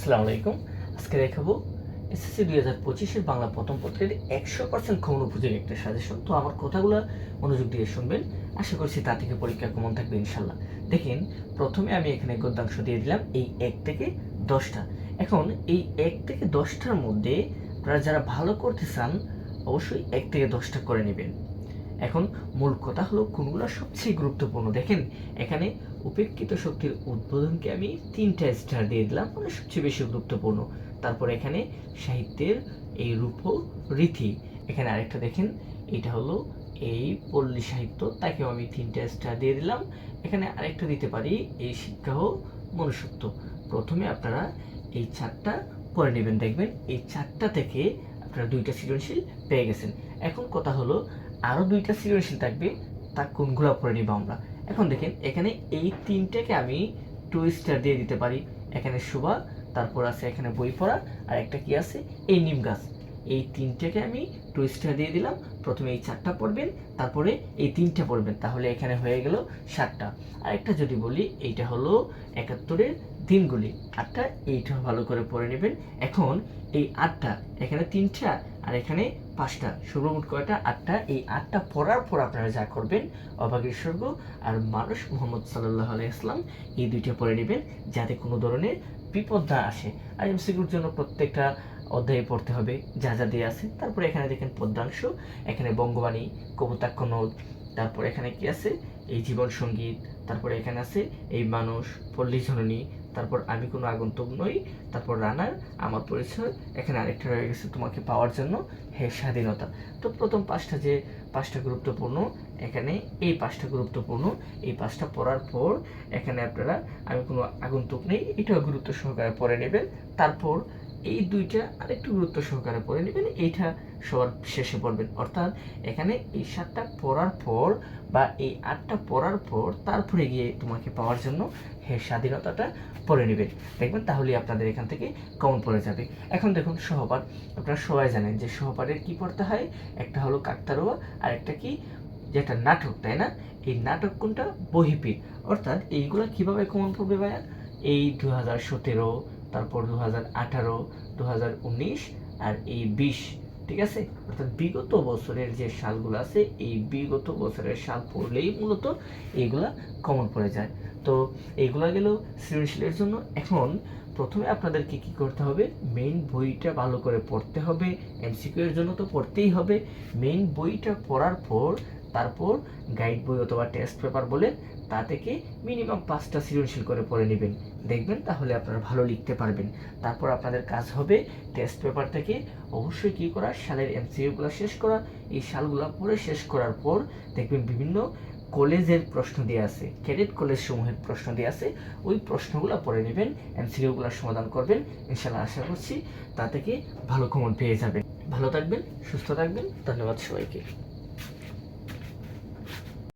আসসালামু আলাইকুম। আজকে দেখাবো এসএসসি দুই হাজার পঁচিশের বাংলা প্রথম পত্রের একশো পার্সেন্ট খমন উপযোগী একটা সাজেশন তো আমার কথাগুলো মনোযোগ দিয়ে শুনবেন। আশা করছি তা থেকে পরীক্ষা কেমন থাকবে ইনশাল্লাহ দেখেন, প্রথমে আমি এখানে গদ্যাংশ দিয়ে দিলাম এই এক থেকে দশটা। এখন এই এক থেকে দশটার মধ্যে আপনারা যারা ভালো করতে চান, অবশ্যই এক থেকে দশটা করে নেবেন। এখন মূল কথা হলো কোনগুলো সবচেয়ে গুরুত্বপূর্ণ। দেখেন, এখানে উপেক্ষিত শক্তির উদ্বোধনকে আমি তিনটা স্টার দিয়ে দিলাম মানে সবচেয়ে বেশি গুরুত্বপূর্ণ। তারপর এখানে সাহিত্যের এই রূপ রীতি। এখানে আরেকটা দেখেন, এটা হলো এই পল্লী সাহিত্য, তাকেও আমি তিনটা স্টার দিয়ে দিলাম। এখানে আরেকটা দিতে পারি, এই শিক্ষা ও মনুষ্যত্ব। প্রথমে আপনারা এই চারটা পড়ে নেবেন, দেখবেন এই চারটা থেকে আপনারা দুইটা সৃজনশীল পেয়ে গেছেন। এখন কথা হলো আরও দুইটা সৃজনশীল থাকবে, তা কোনগুলো করে নিব আমরা? এখন দেখেন, এখানে এই তিনটাকে আমি টু স্টার দিয়ে দিতে পারি। এখানে শোভা, তারপর আছে এখানে বই পড়া, আর একটা কি আছে? এই নিম গাছ। এই তিনটাকে আমি টু স্টার দিয়ে দিলাম। প্রথমে এই চারটা পড়বেন, তারপরে এই তিনটা পড়বেন। তাহলে এখানে হয়ে গেল সাতটা। আর একটা যদি বলি, এইটা হলো একাত্তরের দিনগুলি। আটটা, এইটা ভালো করে পড়ে নেবেন। এখন এই আটটা, এখানে তিনটা আর এখানে পাঁচটা। সর্বমোট কয়টা? আটটা। এই আটটা পড়ার পর আপনারা যা করবেন অভাগীর স্বর্গ আর মানুষ মোহাম্মদ সাল্লাহ ইসলাম এই দুইটা পড়ে নেবেন, যাতে কোনো ধরনের বিপদ না আসে। আর এমসিকিউর জন্য প্রত্যেকটা অধ্যায়ে পড়তে হবে, যা যা দিয়ে আছে। তারপরে এখানে দেখেন পদ্মাংশ, এখানে বঙ্গবাণী, কবুতাক্ষ নদ, তারপর এখানে কি আছে? এই জীবন সংগীত, তারপরে এখানে আছে, এই মানুষ, পল্লী তারপর আমি কোনো আগন্তুক নই, তারপর রানার আমার পরিচয়, এখানে আরেকটা রয়ে গেছে তোমাকে পাওয়ার জন্য, হে স্বাধীনতা। তো প্রথম পাঁচটা যে পাঁচটা গুরুত্বপূর্ণ, এখানে এই পাঁচটা গুরুত্বপূর্ণ, এই পাঁচটা পড়ার পর, এখানে আপনারা, আমি কোনো আগন্তুক নেই, এটাও গুরুত্ব সহকারে পড়ে নেবেন। তারপর এই দুইটা আরেকটু গুরুত্ব সহকারে পড়ে নেবেন। এইটা সবার শেষে পড়বেন। অর্থাৎ এখানে এই সাতটা পড়ার পর বা এই আটটা পড়ার পর তারপরে গিয়ে তোমাকে পাওয়ার জন্য হে স্বাধীনতাটা পড়ে নেবেন। দেখবেন তাহলে আপনাদের এখান থেকে কমন পড়ে যাবে। এখন দেখুন সহপাঠ। আপনারা সবাই জানেন যে সহপাঠের কি পড়তে হয়? একটা হলো কাকতারোয়া আর একটা কি যেটা নাটক, তাই না? এই নাটক কোনটা? বহিপির অর্থাৎ এইগুলা কীভাবে কমন পড়বে ভাইয়া? এই দু হাজার সতেরো তারপর দু হাজার আর এই বিশ, ঠিক আছে? অর্থাৎ বিগত বছরের যে সালগুলো আছে, এই বিগত বছরের সাল পড়লেই মূলত এইগুলা কমন পড়ে যায়। তো এইগুলা গেল সৃজনশীলের জন্য। এখন প্রথমে আপনাদেরকে কি করতে হবে? মেইন বইটা ভালো করে পড়তে হবে। এমসিকিউ এর জন্য তো পড়তেই হবে। মেইন বইটা পড়ার পর তারপর গাইড বই অথবা টেস্ট পেপার বলে তা থেকে মিনিমাম পাঁচটা সৃজনশীল করে পড়ে নেবেন। দেখবেন তাহলে আপনারা ভালো লিখতে পারবেন। তারপর আপনাদের কাজ হবে টেস্ট পেপার থেকে অবশ্যই কী করা, সালের এমসিকিউগুলো শেষ করা। এই সালগুলো পড়ে শেষ করার পর দেখবেন বিভিন্ন কলেজের প্রশ্ন দিয়ে আছে ক্যাডেট কলেজ সমূহের প্রশ্ন দিয়ে আছে। ওই প্রশ্নগুলো পড়ে নেবেন এমসিকিউগুলো সমাধান করবেন। ইনশাল্লাহ আশা করছি তা থেকে ভালো কমন পেয়ে যাবেন। ভালো থাকবেন, সুস্থ থাকবেন। ধন্যবাদ সবাইকে।